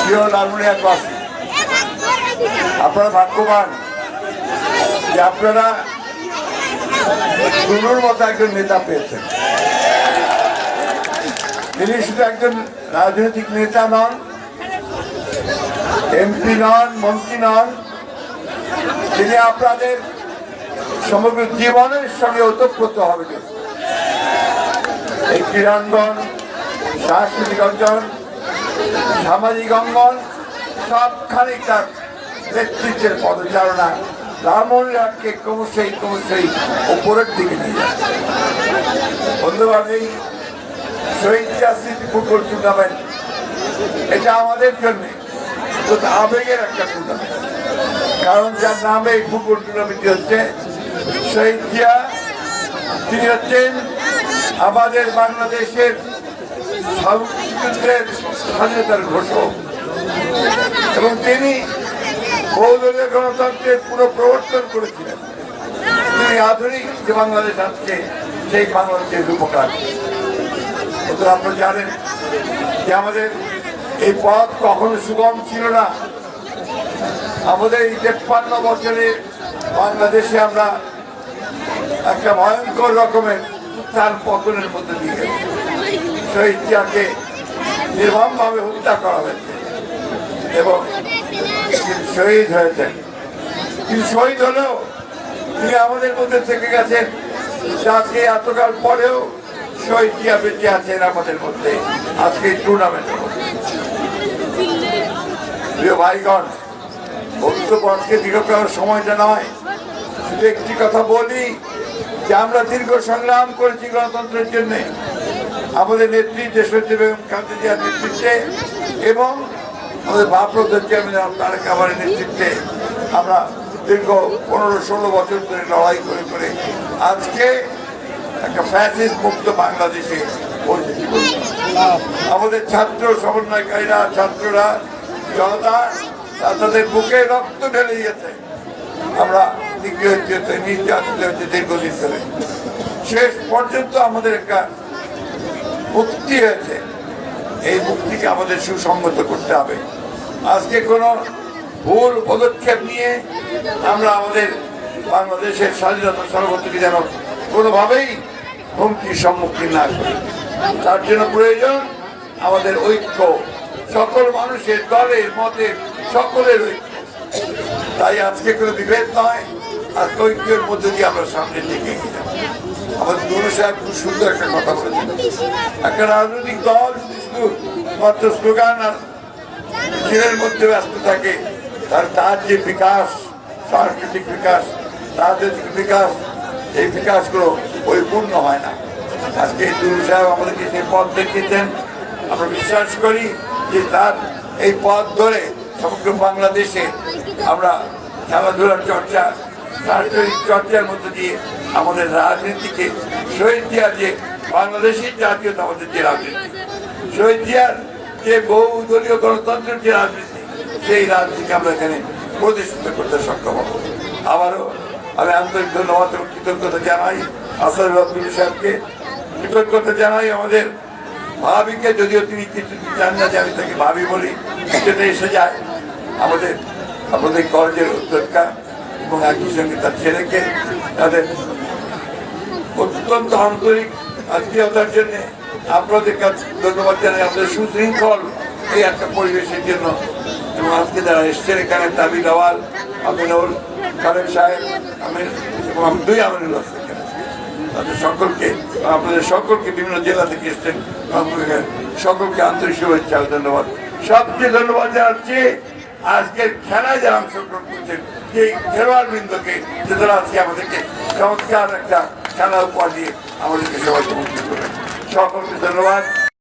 প্রিয় লালমনিয়াবাসী আপনারা ভাগ্যবান যে আপনারা টুনুর মতো একজন নেতা পেয়েছেন। তিনি শুধু একজন রাজনৈতিক নেতা নন, এমপি নন, মন্ত্রী নন, তিনি আপনাদের সমগ্র জীবনের সঙ্গে ওতপ্রোত হবে এই ক্রীড়াঙ্গন, সাংস্কৃতিক অঞ্চল সামাজিক অঙ্গন সবখানে তার নেতৃত্বের পদচারণা রামনহাটকে ক্রমশই ক্রমশই উপরের দিকে নিয়ে যাচ্ছে। বন্ধুবান এই শহীদ স্মৃতি ফুটবল টুর্নামেন্ট এটা আমাদের জন্য আবেগের একটা টুর্নামেন্ট কারণ যার নামে এই ফুটবল টুর্নামেন্টটি হচ্ছে শহীদ জিয়া, তিনি হচ্ছেন আমাদের বাংলাদেশের স্বাধীনতার ঘোষক এবং তিনি বহুদলীয় গণতন্ত্রের পুরো প্রবর্তন করেছিলেন। তিনি আধুনিক যে বাংলাদেশ আজকে, সেই বাংলাদেশের অথচ আপনারা জানেন যে আমাদের এই পথ কখনো সুগম ছিল না। আমাদের এই তেপ্পান্ন বছরে বাংলাদেশে আমরা একটা ভয়ঙ্কর রকমের তার পতনের মধ্যে দিয়ে শহীদ জিয়াকে নির্মমভাবে হত্যা করা হয়েছে। এবং শহীদ হয়েছেন তিনি শহীদ হলেও তিনি আমাদের মধ্যে থেকে গেছেন। আজকে এতকাল পরেও শহীদ জিয়া বেঁচে আছেন আমাদের মধ্যে। আজকে টুর্নামেন্টের মধ্যে। প্রিয় ভাইগণ, বক্তব্য আজকে দীর্ঘ সময়টা নয়। শুধু একটি কথা বলি যে আমরা দীর্ঘ সংগ্রাম করেছি গণতন্ত্রের জন্য, আমাদের নেত্রী দেশনেত্রী বেগম খালেদা জিয়ার নেতৃত্বে এবং আমাদের ভারপ্রাপ্ত চেয়ারম্যান তারেক আমারের নেতৃত্বে আমরা দীর্ঘ পনেরো ষোলো বছর ধরে লড়াই করে করে আজকে একটা ফ্যাসিস মুক্ত বাংলাদেশে পরিচিতি আমাদের ছাত্র সমন্বয়কারীরা, ছাত্ররা, জনতা, তাদের বুকে রক্ত ঢেলে গেছে আমরা নিগৃহীত হতে নির্যাতিত হচ্ছে দীর্ঘদিন ধরে শেষ পর্যন্ত আমাদের একটা মুক্তি হয়েছে। এই মুক্তিকে আমাদের সুসংগত করতে হবে। আজকে কোনো ভুল পদক্ষেপ নিয়ে আমরা আমাদের বাংলাদেশের স্বাধীনতা সর্বত্রকে যেন কোনোভাবেই হুমকির সম্মুখীন না করি। তার জন্য প্রয়োজন আমাদের ঐক্য। সকল মানুষের দলের, মতের, সকলের ঐক্য। তাই আজকে কোনো বিভেদ নয়। আর ঐক্যের মধ্যে দিয়ে আমরা দিকে এগিয়ে যাব আমাদের গুরু সাহেব খুব সুন্দর একটা কথা বলেছেন। একটা রাজনৈতিক দল যদি শুধু মাত্র স্লোগান আর মিছিলের মধ্যে ব্যস্ত থাকে, তার তার যে বিকাশ, সাংস্কৃতিক বিকাশ, রাজনৈতিক বিকাশ, এই বিকাশগুলো পরিপূর্ণ হয় না। আজকে গুরু সাহেব আমাদেরকে সেই পথ দেখিয়েছেন। আমরা বিশ্বাস করি যে তার এই পথ ধরে সমগ্র বাংলাদেশে আমরা খেলাধুলার চর্চা সাংস্কৃতিক চর্চার মধ্যে দিয়ে আমাদের রাজনীতিকে শহীদ জিয়ার যে বাংলাদেশের জাতীয়তাবাদের যে রাজনীতি, শহীদ জিয়ার যে বহু দলীয় গণতন্ত্রের যে রাজনীতি, সেই রাজনীতিকে আমরা এখানে প্রতিষ্ঠিত করতে সক্ষম হব। আবারও আমি আন্তরিক ধন্যবাদ এবং কৃতজ্ঞতা জানাই আসাদ রব্বিল সাহেবকে। কৃতজ্ঞতা জানাই আমাদের ভাবিকে, যদিও তিনি কিছু জান না যে আমি তাকে ভাবি বলি সেটা এসে যায়। আমাদের আমাদের কলেজের উদ্যোক্তা এবং একই সঙ্গে তার ছেলেকে, তাদের অত্যন্ত আন্তরিক আত্মীয়তার জন্য আপনাদের কাছে ধন্যবাদ জানাই। আপনাদের সুশৃঙ্খল এই একটা পরিবেশের জন্য। এবং আজকে যারা এসছেন এখানে দাবি দেওয়াল আমিনুল খালেদ সাহেব আমিন এবং আমি দুই আমিনুল তাদের সকলকে, আপনাদের সকলকে বিভিন্ন জেলা থেকে এসছেন। সকলকে আন্তরিক শুভেচ্ছা ধন্যবাদ। সবচেয়ে ধন্যবাদ জানাচ্ছি আজকের খেলায় যারা অংশগ্রহণ করছেন, সেই খেলোয়াড় বৃন্দকে যে তারা আজকে আমাদেরকে চমৎকার একটা খেলা উপহার দিয়ে আমাদেরকে সবাইকে মুক্তি করবেন সকলকে ধন্যবাদ।